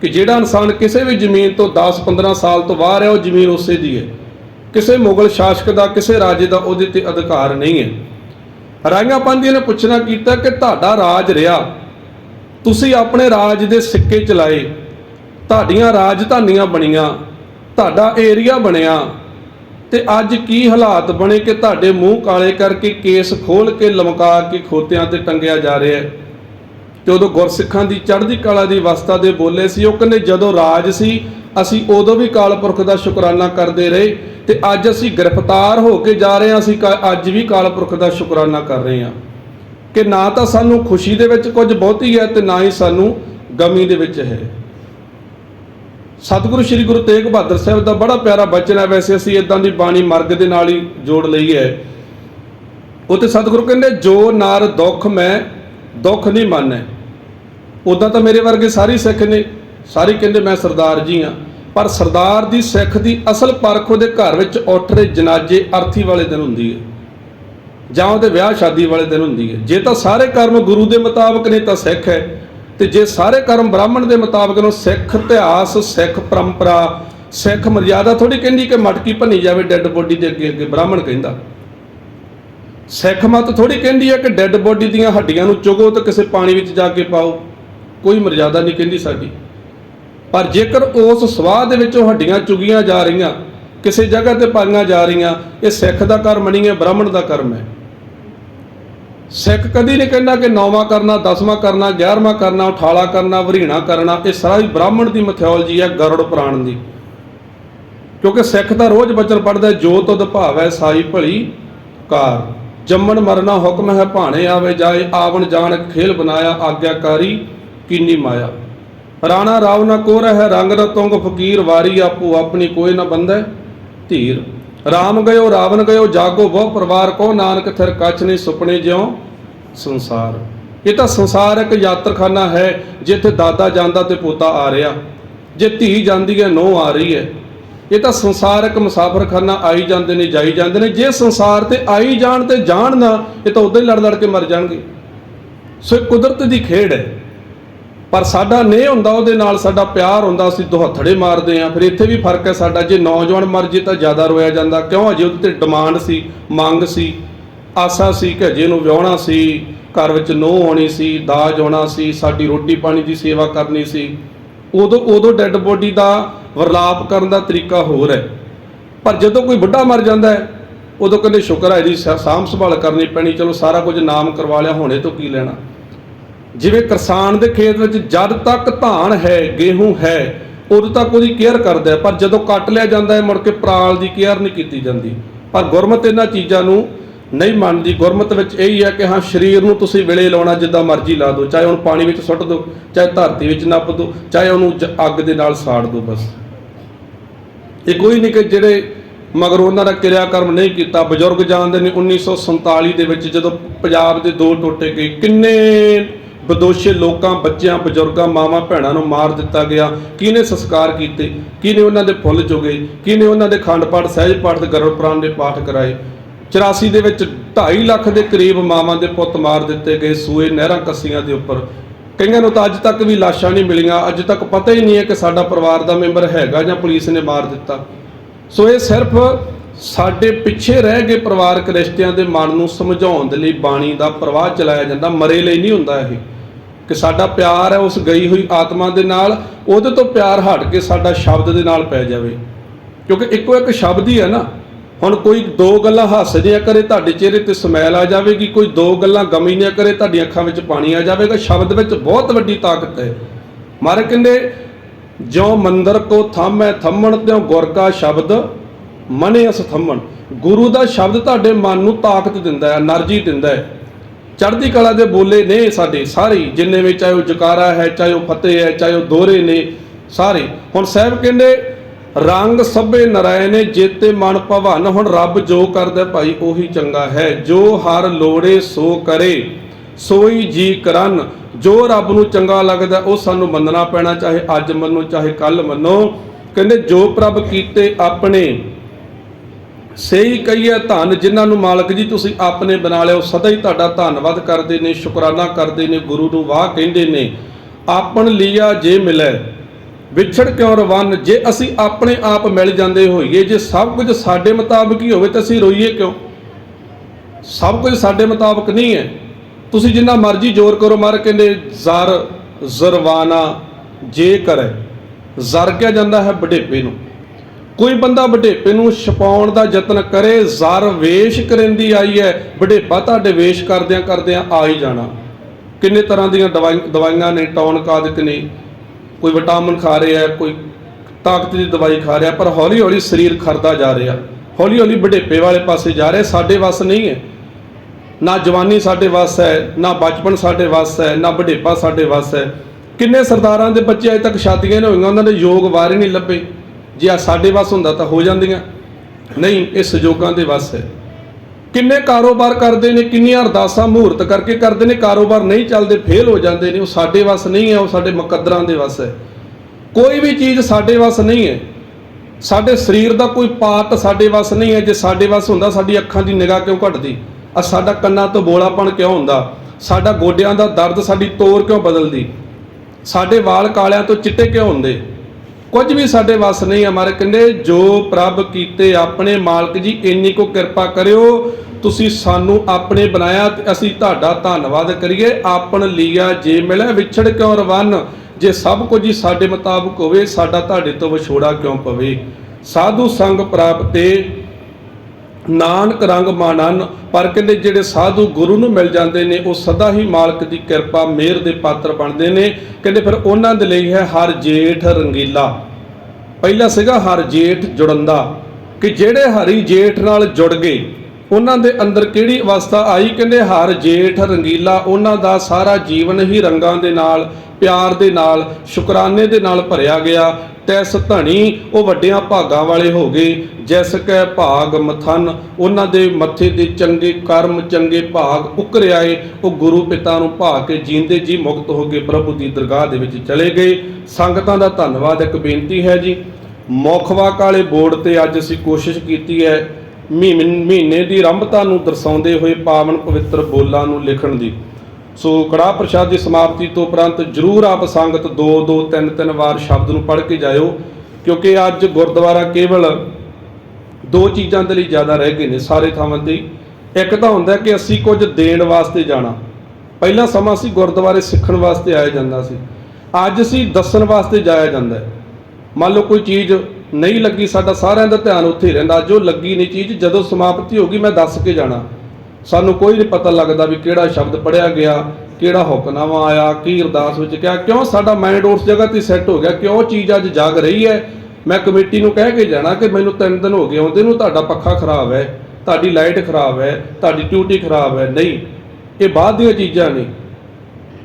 ਕਿ ਜਿਹੜਾ ਇਨਸਾਨ ਕਿਸੇ ਵੀ ਜ਼ਮੀਨ ਤੋਂ 10-15 ਸਾਲ ਤੋਂ ਬਾਹਰ ਹੈ, ਉਹ ਜ਼ਮੀਨ ਉਸੇ ਦੀ ਹੈ। ਕਿਸੇ ਮੁਗਲ ਸ਼ਾਸਕ ਦਾ, ਕਿਸੇ ਰਾਜੇ ਦਾ ਉਹਦੇ ਤੇ ਅਧਿਕਾਰ ਨਹੀਂ ਹੈ। ਰਾਈਆਂ ਪਾਂਦੀਆਂ ਨੇ ਪੁੱਛਣਾ ਕੀਤਾ ਕਿ ਤੁਹਾਡਾ ਰਾਜ ਰਿਹਾ। ਤੁਸੀਂ ਆਪਣੇ ਰਾਜ ਦੇ ਸਿੱਕੇ ਚਲਾਏ। ਤੁਹਾਡੀਆਂ ਰਾਜਧਾਨੀਆਂ ਬਣੀਆਂ। ਤੁਹਾਡਾ ਏਰੀਆ ਬਣਿਆ। ਤੇ ਅੱਜ ਕੀ ਹਾਲਾਤ ਬਣੇ ਕਿ ਤੁਹਾਡੇ ਮੂੰਹ ਕਾਲੇ ਕਰਕੇ ਕੇਸ ਖੋਲ ਕੇ ਲਮਕਾ ਕੇ ਖੋਤਿਆਂ ਤੇ ਟੰਗਿਆ ਜਾ ਰਿਹਾ ਹੈ? ਤੇ ਉਦੋਂ ਗੁਰਸਿੱਖਾਂ ਦੀ ਚੜ੍ਹਦੀ ਕਲਾ ਦੀ ਅਵਸਥਾ ਦੇ ਬੋਲੇ ਸੀ, ਉਹ ਕਹਿੰਦੇ, ਜਦੋਂ ਰਾਜ ਸੀ, ਅਸੀਂ ਉਦੋਂ ਵੀ ਕਾਲ ਪੁਰਖ ਦਾ ਸ਼ੁਕਰਾਨਾ ਕਰਦੇ ਰਹੇ ਤੇ ਅੱਜ ਅਸੀਂ ਗ੍ਰਿਫਤਾਰ ਹੋ ਕੇ ਜਾ ਰਹੇ ਹਾਂ, ਅਸੀਂ ਕ- ਅੱਜ ਵੀ ਕਾਲ ਪੁਰਖ ਦਾ ਸ਼ੁਕਰਾਨਾ ਕਰ ਰਹੇ ਹਾਂ। ਕਿ ਨਾ ਤਾਂ ਸਾਨੂੰ ਖੁਸ਼ੀ ਦੇ ਵਿੱਚ ਕੁਝ ਬਹੁਤੀ ਹੈ ਤੇ ਨਾ ਹੀ ਸਾਨੂੰ ਗਮੀ ਦੇ ਵਿੱਚ ਹੈ। ਸਤਿਗੁਰੂ ਸ੍ਰੀ ਗੁਰੂ ਤੇਗ ਬਹਾਦਰ ਸਾਹਿਬ ਦਾ ਬੜਾ ਪਿਆਰਾ ਬਚਨ ਹੈ, ਵੈਸੇ ਅਸੀਂ ਇਦਾਂ ਦੀ ਬਾਣੀ ਮਰਗ ਦੇ ਨਾਲ ਹੀ ਜੋੜ ਲਈ ਹੈ ਉਤੇ ਸਤਿਗੁਰੂ ਕਹਿੰਦੇ, ਜੋ ਨਾਰ ਦੁੱਖ ਮੈਂ, ਦੁੱਖ ਨਹੀਂ ਮੰਨੈ। ਉਦਾਂ ਤਾਂ ਮੇਰੇ ਵਰਗੇ ਸਾਰੇ ਸਿੱਖ ਨੇ। ਸਾਰੇ ਕਹਿੰਦੇ, ਮੈਂ ਸਰਦਾਰ ਜੀ ਆ ਪਰ ਸਰਦਾਰ ਦੀ ਸਿੱਖ ਦੀ ਅਸਲ ਪਰਖ ਉਹਦੇ ਘਰ ਵਿੱਚ ਉੱਠ ਜਨਾਜੇ ਅਰਥੀ ਵਾਲੇ ਦਿਨ ਹੁੰਦੀ ਹੈ। ਜਾਂ ਉਹਦੇ ਵਿਆਹ ਸ਼ਾਦੀ ਵਾਲੇ ਦਿਨ ਹੁੰਦੀ ਹੈ। ਜੇ ਤਾਂ ਸਾਰੇ ਕਰਮ ਗੁਰੂ ਦੇ ਮੁਤਾਬਕ ਨੇ ਤਾਂ ਸਿੱਖ ਹੈ। ਤੇ ਜੇ ਸਾਰੇ ਕਰਮ ਬ੍ਰਾਹਮਣ ਦੇ ਮੁਤਾਬਕ ਨੂੰ ਸਿੱਖ ਇਤਿਹਾਸ, ਸਿੱਖ ਪਰੰਪਰਾ, ਸਿੱਖ ਮਰਜ਼ਾਦਾ ਥੋੜੀ ਕਹਿੰਦੀ ਕਿ ਮਟਕੀ ਭੰਨੀ ਜਾਵੇ, ਡੈੱਡ ਬੋਡੀ ਦੇ ਅੱਗੇ ਅੱਗੇ ਬ੍ਰਾਹਮਣ ਕਹਿੰਦਾ। ਸਿੱਖ ਮਤ ਥੋੜੀ ਕਹਿੰਦੀ ਹੈ ਕਿ ਡੈੱਡ ਬੋਡੀ ਦੀਆਂ ਹੱਡੀਆਂ ਨੂੰ ਚੁਗੋ ਤੇ ਕਿਸੇ ਪਾਣੀ ਵਿੱਚ ਜਾ ਕੇ ਪਾਓ। ਕੋਈ ਮਰਜ਼ਾਦਾ ਨਹੀਂ ਕਹਿੰਦੀ ਸਾਡੀ। ਪਰ ਜੇਕਰ ਉਸ ਸਵਾਹ ਦੇ ਵਿੱਚੋਂ ਹੱਡੀਆਂ ਚੁਗੀਆਂ ਜਾ ਰਹੀਆਂ, ਕਿਸੇ ਜਗ੍ਹਾ ਤੇ ਪਾਈਆਂ ਜਾ ਰਹੀਆਂ, ਇਹ ਸਿੱਖ ਦਾ ਕਰਮ ਨਹੀਂ ਹੈ, ਬ੍ਰਾਹਮਣ ਦਾ ਕਰਮ ਹੈ। ਸਿੱਖ ਕਦੀ ਨਹੀਂ ਕਹਿੰਦਾ ਕਿ ਨੌਵਾਂ ਕਰਨਾ, ਦਸਵਾਂ ਕਰਨਾ 11ਵਾਂ ਕਰਨਾ, ਉਠਾਲਾ ਕਰਨਾ ਵਰੀਣਾ ਕਰਨਾ, ਇਹ ਸਾਰੀ ਬ੍ਰਾਹਮਣ ਦੀ ਮਿਥਿਓਲੋਜੀ ਹੈ, ਗਰੜ ਪੁਰਾਣ ਦੀ। ਕਿਉਂਕਿ ਸਿੱਖ ਤਾਂ ਰੋਜ਼ ਬਚਨ ਪੜਦਾ ਜੋ ਤੁਧ ਭਾਵੈ ਸਾਈ ਭਲੀ ਕਾਰ। ਜੰਮਣ ਮਰਨਾ ਹੁਕਮ ਹੈ ਭਾਣੇ ਆਵੇ, ਜਾਏ ਆਵਣ ਜਾਣ ਖੇਲ ਬਨਾਇਆ ਆਗਿਆਕਾਰੀ ਕੀਨੀ ਮਾਇਆ। ਰਾਣਾ ਰਾਵ ਨਾ ਕੋ ਰਹਿ ਰੰਗ ਤੁੰਗ ਫਕੀਰ, ਵਾਰੀ ਆਪੋ ਆਪਣੀ ਕੋਈ ਨਾ ਬੰਦਾ ਧੀਰ। ਰਾਮ ਗਇਓ, ਰਾਵਣ ਗਇਓ, ਜਾਗੋ ਬਹੁ, ਪਰਿਵਾਰ ਕੋ ਨਾਨਕ ਥਿਰ ਕਛ ਨਹੀਂ ਸੁਪਨੇ ਜਿਉ ਸੰਸਾਰ। ਇਹ ਤਾਂ ਸੰਸਾਰ ਇੱਕ ਯਾਤਰਖਾਨਾ ਹੈ, ਜਿੱਥੇ ਦਾਦਾ ਜਾਂਦਾ ਤੇ ਪੋਤਾ ਆ ਰਿਹਾ। ਜੇ ਧੀ ਜਾਂਦੀ ਹੈ ਨੋ ਆ ਰਹੀ ਹੈ। ਇਹ ਤਾਂ ਸੰਸਾਰਕ ਮੁਸਾਫਰਖਾਨਾ, ਆਈ ਜਾਂਦੇ ਨੇ, ਜਾਈ ਜਾਂਦੇ ਨੇ। ਜੇ ਸੰਸਾਰ ਤੇ ਆਈ ਜਾਣ ਤੇ ਜਾਣ ਨਾ, ਇਹ ਤਾਂ ਉਦਾਂ ਹੀ ਲੜ ਲੜ ਕੇ ਮਰ ਜਾਣਗੇ। ਸੋ ਇਹ ਕੁਦਰਤ ਦੀ ਖੇਡ ਹੈ। ਪਰ ਸਾਡਾ ਨੇ ਹੁੰਦਾ, ਉਹਦੇ ਨਾਲ ਸਾਡਾ ਪਿਆਰ ਹੁੰਦਾ, ਅਸੀਂ ਦੁਹੱਥੜੇ ਮਾਰਦੇ ਆ ਫਿਰ ਇੱਥੇ ਵੀ ਫ਼ਰਕ ਹੈ ਸਾਡਾ, ਜੇ ਨੌਜਵਾਨ ਮਰ ਜੇ ਤਾਂ ਜ਼ਿਆਦਾ ਰੋਇਆ ਜਾਂਦਾ। ਕਿਉਂ? ਅਜੇ ਉਹਦੇ ਤੇ ਡਿਮਾਂਡ ਸੀ, ਮੰਗ ਸੀ, ਆਸਾ ਸੀ ਕਿ ਅਜੇ ਨੂੰ ਵਿਆਹਣਾ ਸੀ, ਘਰ ਵਿੱਚ ਨੋਹ ਆਉਣੀ ਸੀ, ਦਾਜ ਆਉਣਾ ਸੀ, ਸਾਡੀ ਰੋਟੀ ਪਾਣੀ ਦੀ ਸੇਵਾ ਕਰਨੀ ਸੀ। ਉਦੋਂ ਉਦੋਂ ਡੈੱਡ ਬੋਡੀ ਦਾ ਵਰਲਾਪ ਕਰਨ ਦਾ ਤਰੀਕਾ ਹੋਰ ਹੈ। ਪਰ ਜਦੋਂ ਕੋਈ ਬੁੱਢਾ ਮਰ ਜਾਂਦਾ ਹੈ, ਉਦੋਂ ਕਹਿੰਦੇ, ਸ਼ੁਕਰ ਹੈ ਜੀ ਸਾਂਭ ਸੰਭਾਲ ਕਰਨੀ ਪੈਣੀ। ਚਲੋ ਸਾਰਾ ਕੁਝ ਨਾਮ ਕਰਵਾ ਲਿਆ, ਹੁਣੇ ਤੋਂ ਕੀ ਲੈਣਾ? ਜਿਵੇਂ ਕਿਸਾਨ ਦੇ ਖੇਤ ਵਿੱਚ ਜਦ ਤੱਕ ਧਾਨ ਹੈ, ਗੇਹੂੰ ਹੈ, ਉਦੋਂ ਤੱਕ ਉਹਦੀ ਕੇਅਰ ਕਰਦਾ ਪਰ ਜਦੋਂ ਕੱਟ ਲਿਆ ਜਾਂਦਾ ਹੈ, ਮੁੜ ਕੇ ਪਰਾਲ ਦੀ ਕੇਅਰ ਨਹੀਂ ਕੀਤੀ ਜਾਂਦੀ। ਪਰ ਗੁਰਮਤ ਇਹਨਾਂ ਚੀਜ਼ਾਂ ਨੂੰ ਨਹੀਂ ਮੰਨਦੀ। ਗੁਰਮਤ ਵਿੱਚ ਇਹ ਹੀ ਹੈ ਕਿ ਹਾਂ, ਸਰੀਰ ਨੂੰ ਤੁਸੀਂ ਵੇਲੇ ਲਾਉਣਾ ਜਿੱਦਾਂ ਮਰਜ਼ੀ ਲਾ ਦਿਓ, ਚਾਹੇ ਉਹਨੂੰ ਪਾਣੀ ਵਿੱਚ ਸੁੱਟ ਦਿਓ, ਚਾਹੇ ਧਰਤੀ ਵਿੱਚ ਨੱਪ ਦਿਓ, ਚਾਹੇ ਉਹਨੂੰ ਜ- ਅੱਗ ਦੇ ਨਾਲ ਸਾੜ ਦਿਓ ਬਸ। ਇਹ ਕੋਈ ਨਹੀਂ ਕਿ ਜਿਹੜੇ ਮਗਰ ਉਹਨਾਂ ਦਾ ਕਿਰਿਆ ਕਰਮ ਨਹੀਂ ਕੀਤਾ। ਬਜ਼ੁਰਗ ਜਾਣਦੇ ਨੇ 1947 ਦੇ ਵਿੱਚ ਜਦੋਂ ਪੰਜਾਬ ਦੇ ਦੋ ਟੋਟੇ ਗਏ, ਕਿੰਨੇ ਬਦੋਸ਼ੇ ਲੋਕਾਂ, ਬੱਚਿਆਂ, ਬਜ਼ੁਰਗਾਂ, ਮਾਵਾਂ, ਭੈਣਾਂ ਨੂੰ ਮਾਰ ਦਿੱਤਾ ਗਿਆ। ਕਿਹਨੇ ਸੰਸਕਾਰ ਕੀਤੇ? ਕਿਹਨੇ ਉਹਨਾਂ ਦੇ ਫੁੱਲ ਚੁਗੇ? ਕਿਹਨੇ ਉਹਨਾਂ ਦੇ ਖੰਡ ਪਾਠ, ਸਹਿਜ ਪਾਠ ਤੇ ਗਰਲ ਪ੍ਰਾਨ ਦੇ ਪਾਠ ਕਰਾਏ? 84 ਦੇ ਵਿੱਚ 2.5 ਲੱਖ ਦੇ ਕਰੀਬ ਮਾਵਾਂ ਦੇ ਪੁੱਤ ਮਾਰ ਦਿੱਤੇ ਗਏ, ਸੂਏ, ਨਹਿਰਾਂ, ਕੱਸੀਆਂ ਦੇ ਉੱਪਰ। ਕਈਆਂ ਨੂੰ ਤਾਂ ਅੱਜ ਤੱਕ ਵੀ ਲਾਸ਼ਾਂ ਨਹੀਂ ਮਿਲੀਆਂ। ਅੱਜ ਤੱਕ ਪਤਾ ਹੀ ਨਹੀਂ ਹੈ ਕਿ ਸਾਡਾ ਪਰਿਵਾਰ ਦਾ ਮੈਂਬਰ ਹੈਗਾ ਜਾਂ ਪੁਲਿਸ ਨੇ ਮਾਰ ਦਿੱਤਾ। ਸੋ ਇਹ ਸਿਰਫ ਸਾਡੇ ਪਿੱਛੇ ਰਹਿ ਗਏ ਪਰਿਵਾਰਕ ਰਿਸ਼ਤਿਆਂ ਦੇ ਮਨ ਨੂੰ ਸਮਝਾਉਣ ਦੇ ਲਈ ਬਾਣੀ ਦਾ ਪ੍ਰਵਾਹ ਚਲਾਇਆ ਜਾਂਦਾ। ਮਰੇ ਲਈ ਨਹੀਂ ਹੁੰਦਾ ਇਹ। ਕਿ ਸਾਡਾ ਪਿਆਰ ਹੈ ਉਸ ਗਈ ਹੋਈ ਆਤਮਾ ਦੇ ਨਾਲ, ਉਹਦੇ ਤੋਂ ਪਿਆਰ ਹਟ ਕੇ ਸਾਡਾ ਸ਼ਬਦ ਦੇ ਨਾਲ ਪੈ ਜਾਵੇ। ਕਿਉਂਕਿ ਇੱਕੋ ਇੱਕ ਸ਼ਬਦ ਹੀ ਹੈ ਨਾ। ਹੁਣ ਕੋਈ ਦੋ ਗੱਲਾਂ ਹੱਸ ਜਿਆ ਕਰੇ ਤੁਹਾਡੇ ਚਿਹਰੇ ਤੇ ਸਮੈਲ ਆ ਜਾਵੇਗੀ, ਕੋਈ ਦੋ ਗੱਲਾਂ ਗਮੀ ਨਾ ਕਰੇ ਤੁਹਾਡੀ ਅੱਖਾਂ ਵਿੱਚ ਪਾਣੀ ਆ ਜਾਵੇਗਾ, ਸ਼ਬਦ ਵਿੱਚ ਬਹੁਤ ਵੱਡੀ ਤਾਕਤ ਹੈ। ਮਾਰੇ ਕਹਿੰਦੇ, ਜਿਉ ਮੰਦਰ ਕੋ ਥਾਮੈ ਥੰਮਣ, ਤਿਉ ਗੁਰ ਕਾ ਸ਼ਬਦ ਮਨੇ ਅਸ ਥੰਮਣ। ਗੁਰੂ ਦਾ ਸ਼ਬਦ ਤੁਹਾਡੇ ਮਨ ਨੂੰ ਤਾਕਤ ਦਿੰਦਾ ਹੈ એનર્ਜੀ ਦਿੰਦਾ ਹੈ। ਚੜ੍ਹਦੀ ਕਲਾ ਦੇ ਬੋਲੇ ਨੇ ਸਾਡੇ ਸਾਰੇ, ਜਿੰਨੇ ਵਿੱਚ ਚਾਹੇ ਉਹ ਜਕਾਰਾ ਹੈ, ਚਾਹੇ ਉਹ ਫਤਿਹ ਹੈ, ਚਾਹੇ ਉਹ ਦੋਹਰੇ ਨੇ ਸਾਰੇ। ਹੁਣ ਸਾਹਿਬ ਕਹਿੰਦੇ, ਰੰਗ ਸਭੇ ਨਰਾਇਣੇ ਜੇਤੇ ਮਨ ਭਵਨ। ਹੁਣ ਰੱਬ ਜੋ ਕਰਦਾ ਭਾਈ, ਉਹੀ ਚੰਗਾ ਹੈ। ਜੋ ਹਰ ਲੋੜੇ, ਸੋ ਕਰੇ, ਸੋਈ ਜੀ ਕਰਨ। ਜੋ ਰੱਬ ਨੂੰ ਚੰਗਾ ਲੱਗਦਾ, ਉਹ ਸਾਨੂੰ ਮੰਨਣਾ ਪੈਣਾ, ਚਾਹੇ ਅੱਜ ਮੰਨੋ, ਚਾਹੇ ਕੱਲ ਮੰਨੋ। ਕਹਿੰਦੇ, ਜੋ ਪ੍ਰਭ ਕੀਤੇ ਆਪਣੇ ਸਹੀ ਕਹੀਏ ਧੰਨ ਜਿਨ੍ਹਾਂ ਨੂੰ ਮਾਲਕ ਜੀ ਤੁਸੀਂ ਆਪਣੇ ਬਣਾ ਲਿਓ, ਸਦਾ ਹੀ ਤੁਹਾਡਾ ਧੰਨਵਾਦ ਕਰਦੇ ਨੇ, ਸ਼ੁਕਰਾਨਾ ਕਰਦੇ ਨੇ, ਗੁਰੂ ਨੂੰ ਵਾਹ ਕਹਿੰਦੇ ਨੇ। ਆਪਣ ਲੀਆ ਜੇ ਮਿਲੇ, ਵਿਛੜ ਕਿਉਂ ਰਵਨ? ਜੇ ਅਸੀਂ ਆਪਣੇ ਆਪ ਮਿਲ ਜਾਂਦੇ ਹੋਈਏ, ਜੇ ਸਭ ਕੁਝ ਸਾਡੇ ਮੁਤਾਬਕ ਹੀ ਹੋਵੇ ਤਾਂ ਅਸੀਂ ਰੋਈਏ ਕਿਉਂ? ਸਭ ਕੁਝ ਸਾਡੇ ਮੁਤਾਬਕ ਨਹੀਂ ਹੈ। ਤੁਸੀਂ ਜਿੰਨਾ ਮਰਜ਼ੀ ਜ਼ੋਰ ਕਰੋ ਮਾਰ, ਕਹਿੰਦੇ, ਜ਼ਰ ਜ਼ਰਵਾਨਾ ਜੇ ਕਰੇ। ਜ਼ਰ ਕਿਹਾ ਜਾਂਦਾ ਹੈ ਬਡੇਪੇ ਨੂੰ। ਕੋਈ ਬੰਦਾ ਵਡੇਪੇ ਨੂੰ ਛਪਾਉਣ ਦਾ ਯਤਨ ਕਰੇ, ਜ਼ਰ ਵੇਸ਼ ਕਰਿੰਦੀ ਆਈ ਹੈ, ਵਡੇਪਾ ਤੁਹਾਡੇ ਵੇਸ਼ ਕਰਦਿਆਂ ਕਰਦਿਆਂ ਆ ਹੀ ਜਾਣਾ। ਕਿੰਨੇ ਤਰ੍ਹਾਂ ਦੀਆਂ ਦਵਾਈ ਦਵਾਈਆਂ ਨੇ ਟੌਨਿਕ ਆਦਿਕ ਨੇ? ਕੋਈ ਵਿਟਾਮਿਨ ਖਾ ਰਿਹਾ, ਕੋਈ ਤਾਕਤ ਦੀ ਦਵਾਈ ਖਾ ਰਿਹਾ, ਪਰ ਹੌਲੀ ਹੌਲੀ ਸਰੀਰ ਖਰਦਾ ਜਾ ਰਿਹਾ। ਹੌਲੀ ਹੌਲੀ ਵਡੇਪੇ ਵਾਲੇ ਪਾਸੇ ਜਾ ਰਿਹਾ, ਸਾਡੇ ਵੱਸ ਨਹੀਂ ਹੈ। ਨਾ ਜਵਾਨੀ ਸਾਡੇ ਵੱਸ ਹੈ, ਨਾ ਬਚਪਨ ਸਾਡੇ ਵੱਸ ਹੈ, ਨਾ ਵਡੇਪਾ ਸਾਡੇ ਵੱਸ ਹੈ। ਕਿੰਨੇ ਸਰਦਾਰਾਂ ਦੇ ਬੱਚੇ ਅਜੇ ਤੱਕ ਸ਼ਾਦੀਆਂ ਨਹੀਂ ਹੋਈਆਂ, ਉਹਨਾਂ ਦੇ ਯੋਗ ਵਾਰੇ ਨਹੀਂ ਲੱਭੇ। ਜੇ ਆ ਸਾਡੇ ਵੱਸ ਹੁੰਦਾ ਤਾਂ ਹੋ ਜਾਂਦੀਆਂ। ਨਹੀਂ, ਇਹ ਸਹਿਯੋਗਾਂ ਦੇ ਵੱਸ ਹੈ। ਕਿੰਨੇ ਕਾਰੋਬਾਰ ਕਰਦੇ ਨੇ, ਕਿੰਨੀਆਂ ਅਰਦਾਸਾਂ ਮਹੂਰਤ ਕਰਕੇ ਕਰਦੇ ਨੇ, ਕਾਰੋਬਾਰ ਨਹੀਂ ਚੱਲਦੇ, ਫੇਲ ਹੋ ਜਾਂਦੇ ਨੇ, ਉਹ ਸਾਡੇ ਵੱਸ ਨਹੀਂ ਹੈ, ਉਹ ਸਾਡੇ ਮੁਕੱਦਰਾਂ ਦੇ ਵੱਸ ਹੈ। ਕੋਈ ਵੀ ਚੀਜ਼ ਸਾਡੇ ਵੱਸ ਨਹੀਂ ਹੈ। ਸਾਡੇ ਸਰੀਰ ਦਾ ਕੋਈ ਪਾਰਟ ਸਾਡੇ ਵੱਸ ਨਹੀਂ ਹੈ, ਜੇ ਸਾਡੇ ਵੱਸ ਹੁੰਦਾ ਸਾਡੀ ਅੱਖਾਂ ਦੀ ਨਿਗਾਹ ਕਿਉਂ ਘਟਦੀ? ਆ ਸਾਡਾ ਕੰਨਾਂ ਤੋਂ ਬੋਲਾਪਣ ਕਿਉਂ ਹੁੰਦਾ? ਸਾਡਾ ਗੋਡਿਆਂ ਦਾ ਦਰਦ ਸਾਡੀ ਤੋਰ ਕਿਉਂ ਬਦਲਦੀ? ਸਾਡੇ ਵਾਲ ਕਾਲਿਆਂ ਤੋਂ ਚਿੱਟੇ ਕਿਉਂ ਹੁੰਦੇ? ਕੁਝ ਵੀ ਸਾਡੇ ਵੱਸ ਨਹੀਂ ਹਮਾਰੇ ਕਹਿੰਦੇ ਜੋ ਪ੍ਰਭ ਕੀਤੇ ਆਪਣੇ ਮਾਲਕ ਜੀ, ਇੰਨੀ ਕੋ ਕਿਰਪਾ ਕਰਿਓ, ਤੁਸੀਂ ਸਾਨੂੰ ਆਪਣੇ ਬਣਾਇਆ ਤੇ ਅਸੀਂ ਤੁਹਾਡਾ ਧੰਨਵਾਦ ਕਰੀਏ। ਆਪਣ ਲੀਆ ਜੇ ਮਿਲੇ, ਵਿਛੜ ਕਿਉਂ ਰਵਨ? ਜੇ ਸਭ ਕੁਝ ਹੀ ਸਾਡੇ ਮੁਤਾਬਕ ਹੋਵੇ, ਸਾਡਾ ਤੁਹਾਡੇ ਤੋਂ ਵਿਛੋੜਾ ਕਿਉਂ ਪਵੇ? ਸਾਧੂ ਸੰਗ ਪ੍ਰਾਪਤੇ ਨਾਨਕ ਰੰਗ ਮਾਨਨ ਪਰ ਕਹਿੰਦੇ ਜਿਹੜੇ ਸਾਧੂ ਗੁਰੂ ਨੂੰ ਮਿਲ ਜਾਂਦੇ ਨੇ, ਉਹ ਸਦਾ ਹੀ ਮਾਲਕ ਦੀ ਕਿਰਪਾ, ਮਿਹਰ ਦੇ ਪਾਤਰ ਬਣਦੇ ਨੇ। ਕਹਿੰਦੇ ਫਿਰ ਉਹਨਾਂ ਦੇ ਲਈ ਹੈ ਹਰ ਜੇਠ ਰੰਗੀਲਾ। ਪਹਿਲਾ ਸੀਗਾ ਹਰ ਜੇਠ ਜੁੜੰਦਾ, ਕਿ ਜਿਹੜੇ ਹਰੀ ਜੇਠ ਨਾਲ ਜੁੜ ਗਏ ਉਹਨਾਂ ਦੇ ਅੰਦਰ ਕਿਹੜੀ ਅਵਸਥਾ ਆਈ? ਕਹਿੰਦੇ ਹਰ ਜੇਠ ਰੰਗੀਲਾ, ਉਹਨਾਂ ਦਾ ਸਾਰਾ ਜੀਵਨ ਹੀ ਰੰਗਾਂ ਦੇ ਨਾਲ, ਪਿਆਰ ਦੇ ਨਾਲ, ਸ਼ੁਕਰਾਨੇ ਦੇ ਨਾਲ ਭਰਿਆ ਗਿਆ। ਤੈਸ ਧਣੀ, ਉਹ ਵੱਡਿਆਂ ਭਾਗਾਂ ਵਾਲੇ ਹੋ ਗਏ। ਜਿਸ ਕੈ ਭਾਗ ਮਥਨ, ਉਹਨਾਂ ਦੇ ਮੱਥੇ ਦੇ ਚੰਗੇ ਕਰਮ, ਚੰਗੇ ਭਾਗ ਉਕਰ ਏ ਉਹ ਗੁਰੂ ਪਿਤਾ ਨੂੰ ਭਾ ਕੇ ਜੀਂਦੇ ਜੀ ਮੁਕਤ ਹੋ ਕੇ ਪ੍ਰਭੂ ਦੀ ਦਰਗਾਹ ਦੇ ਵਿੱਚ ਚਲੇ ਗਏ। ਸੰਗਤਾਂ ਦਾ ਧੰਨਵਾਦ, ਇੱਕ ਬੇਨਤੀ ਹੈ ਜੀ। ਮੋਖਵਾ ਕਾਲੇ ਬੋਰਡ ਤੇ ਅੱਜ ਅਸੀਂ ਕੋਸ਼ਿਸ਼ ਕੀਤੀ ਹੈ ਮਹੀਨੇ ਮਹੀਨੇ ਦੀ ਆਰੰਭਤਾ ਨੂੰ ਦਰਸਾਉਂਦੇ ਹੋਏ ਪਾਵਨ ਪਵਿੱਤਰ ਬੋਲਾਂ ਨੂੰ ਲਿਖਣ ਦੀ। ਸੋ ਕੜਾ ਪ੍ਰਸ਼ਾਦ ਦੀ ਸਮਾਪਤੀ ਤੋਂ ਉਪਰੰਤ ਜਰੂਰ ਆਪ ਸੰਗਤ ਦੋ ਦੋ, ਤਿੰਨ ਤਿੰਨ ਵਾਰ ਸ਼ਬਦ ਨੂੰ ਪੜ੍ਹ ਕੇ ਜਾਇਓ, ਕਿਉਂਕਿ ਅੱਜ ਗੁਰਦੁਆਰਾ ਕੇਵਲ ਦੋ ਚੀਜ਼ਾਂ ਦੇ ਲਈ ਜ਼ਿਆਦਾ ਰਹਿ ਗਏ ਨੇ ਸਾਰੇ ਥਾਵਾਂ ਤੇ ਇੱਕ ਤਾਂ ਹੁੰਦਾ ਕਿ ਅਸੀਂ ਕੁਝ ਦੇਣ ਵਾਸਤੇ ਜਾਣਾ। ਪਹਿਲਾ ਸਮਾਂ ਸੀ ਗੁਰਦੁਆਰੇ ਸਿੱਖਣ ਵਾਸਤੇ ਆਇਆ ਜਾਂਦਾ ਸੀ। ਅੱਜ ਅਸੀਂ ਦੱਸਣ ਵਾਸਤੇ ਜਾਇਆ ਜਾਂਦਾ ਮੰਨ ਲਓ ਕੋਈ ਚੀਜ਼ ਨਹੀਂ ਲੱਗੀ, ਸਾਡਾ ਸਾਰਿਆਂ ਦਾ ਧਿਆਨ ਉੱਥੇ ਹੀ ਰਹਿੰਦਾ। ਜੋ ਲੱਗੀ ਨਹੀਂ ਚੀਜ਼, ਜਦੋਂ ਸਮਾਪਤੀ ਹੋ ਗਈ, ਮੈਂ ਦੱਸ ਕੇ ਜਾਣਾ। ਸਾਨੂੰ ਕੋਈ ਨਹੀਂ ਪਤਾ ਲੱਗਦਾ ਵੀ ਕਿਹੜਾ ਸ਼ਬਦ ਪੜਿਆ ਗਿਆ, ਕਿਹੜਾ ਹੁਕਮਨਾਮਾ ਆਇਆ, ਕੀ ਅਰਦਾਸ ਵਿੱਚ ਕਿਹਾ। ਕਿਉਂ? ਸਾਡਾ ਮਾਈਂਡ ਉਸ ਜਗ੍ਹਾ ਤੇ ਸੈੱਟ ਹੋ ਗਿਆ ਕਿ ਉਹ ਚੀਜ਼ ਅੱਜ ਜਾਗ ਰਹੀ ਹੈ। ਮੈਂ ਕਮੇਟੀ ਨੂੰ ਕਹਿ ਕੇ ਜਾਣਾ ਕਿ ਮੈਨੂੰ ਤਿੰਨ ਦਿਨ ਹੋ ਗਏ ਆਉਂਦੇ ਨੂੰ ਤੁਹਾਡਾ ਪੱਖਾ ਖਰਾਬ ਹੈ, ਤੁਹਾਡੀ ਲਾਈਟ ਖਰਾਬ ਹੈ, ਤੁਹਾਡੀ ਡਿਊਟੀ ਖਰਾਬ ਹੈ। ਨਹੀਂ, ਇਹ ਬਾਅਦ ਦੀਆਂ ਚੀਜ਼ਾਂ ਨੇ।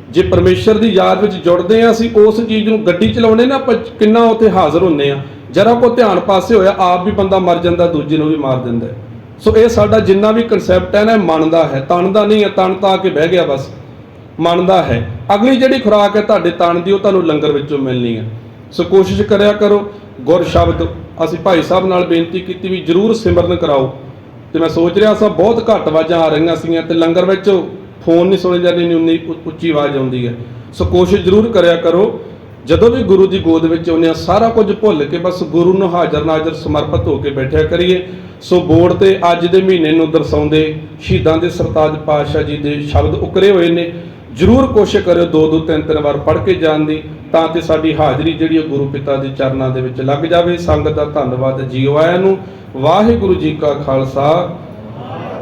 ਜੇ ਪਰਮੇਸ਼ਰ ਦੀ ਯਾਦ ਵਿੱਚ ਜੁੜਦੇ ਆ ਅਸੀਂ, ਉਸ ਚੀਜ਼ ਨੂੰ ਗੱਡੀ ਚਲਾਉਣੇ ਨਾ ਆਪਾਂ, ਕਿੰਨਾ ਉੱਥੇ ਹਾਜ਼ਰ ਹੁੰਨੇ ਆ ਜਰਾ ਕੋ ਧਿਆਨ ਪਾਸੇ ਹੋਇਆ, ਆਪ ਵੀ ਬੰਦਾ ਮਰ ਜਾਂਦਾ, ਦੂਜੇ ਨੂੰ ਵੀ ਮਾਰ ਦਿੰਦਾ ਸੋ ਇਹ ਸਾਡਾ ਜਿੰਨਾ ਵੀ ਕਨਸੈਪਟ ਹੈ ਨਾ ਮੰਨਦਾ ਹੈ। ਤਣਦਾ ਨਹੀਂ ਹੈ ਤਨ ਤਾਂ ਆ ਕੇ ਬਹਿ ਗਿਆ ਬਸ। ਮੰਨਦਾ ਹੈ। ਅਗਲੀ ਜਿਹੜੀ ਖੁਰਾਕ ਹੈ ਤੁਹਾਡੇ ਤਣ ਦੀ, ਉਹ ਤੁਹਾਨੂੰ ਲੰਗਰ ਵਿੱਚੋਂ ਮਿਲਣੀ ਹੈ। ਸੋ ਕੋਸ਼ਿਸ਼ ਕਰਿਆ ਕਰੋ, ਗੁਰ ਸ਼ਬਦ। ਅਸੀਂ ਭਾਈ ਸਾਹਿਬ ਨਾਲ ਬੇਨਤੀ ਕੀਤੀ ਵੀ ਜਰੂਰ ਸਿਮਰਨ ਕਰਾਓ। ਤੇ ਮੈਂ ਸੋਚ ਰਿਹਾ ਸਾਂ ਬਹੁਤ ਘੱਟ ਆਵਾਜ਼ਾਂ ਆ ਰਹੀਆਂ ਸੀਗੀਆਂ ਤੇ ਲੰਗਰ ਵਿੱਚ ਫੋਨ ਨਹੀਂ ਸੁਣੇ ਜਾਂਦੇ ਨਹੀਂ ਉਨੀ ਉੱਚੀ ਆਵਾਜ਼ ਆਉਂਦੀ ਹੈ। ਸੋ ਕੋਸ਼ਿਸ਼ ਜ਼ਰੂਰ ਕਰਿਆ ਕਰੋ ਜਦੋਂ ਵੀ ਗੁਰੂ ਦੀ ਗੋਦ ਵਿੱਚ ਆਉਂਦੇ ਆ, ਸਾਰਾ ਕੁਝ ਭੁੱਲ ਕੇ ਬਸ ਗੁਰੂ ਨੂੰ ਹਾਜ਼ਰ ਨਾਜ਼ਰ ਸਮਰਪਿਤ ਹੋ ਕੇ ਬੈਠਿਆ ਕਰੀਏ। ਸੋ ਬੋਰਡ ਤੇ ਅੱਜ ਦੇ ਮਹੀਨੇ ਨੂੰ ਦਰਸਾਉਂਦੇ ਸ਼ਹੀਦਾਂ ਦੇ ਸਰਤਾਜ ਪਾਤਸ਼ਾਹ ਜੀ ਦੇ ਸ਼ਬਦ ਉਕਰੇ ਹੋਏ ਨੇ। ਜ਼ਰੂਰ ਕੋਸ਼ਿਸ਼ ਕਰਿਓ ਦੋ ਦੋ ਤਿੰਨ ਤਿੰਨ ਵਾਰ ਪੜ੍ਹ ਕੇ ਜਾਣ ਦੀ, ਤਾਂ ਕਿ ਸਾਡੀ ਹਾਜ਼ਰੀ ਜਿਹੜੀ ਉਹ ਗੁਰੂ ਪਿਤਾ ਦੇ ਚਰਨਾਂ ਦੇ ਵਿੱਚ ਲੱਗ ਜਾਵੇ। ਸੰਗਤ ਦਾ ਧੰਨਵਾਦ ਜੀਓ ਆਇਆਂ ਨੂੰ। ਵਾਹਿਗੁਰੂ ਜੀ ਕਾ ਖਾਲਸਾ।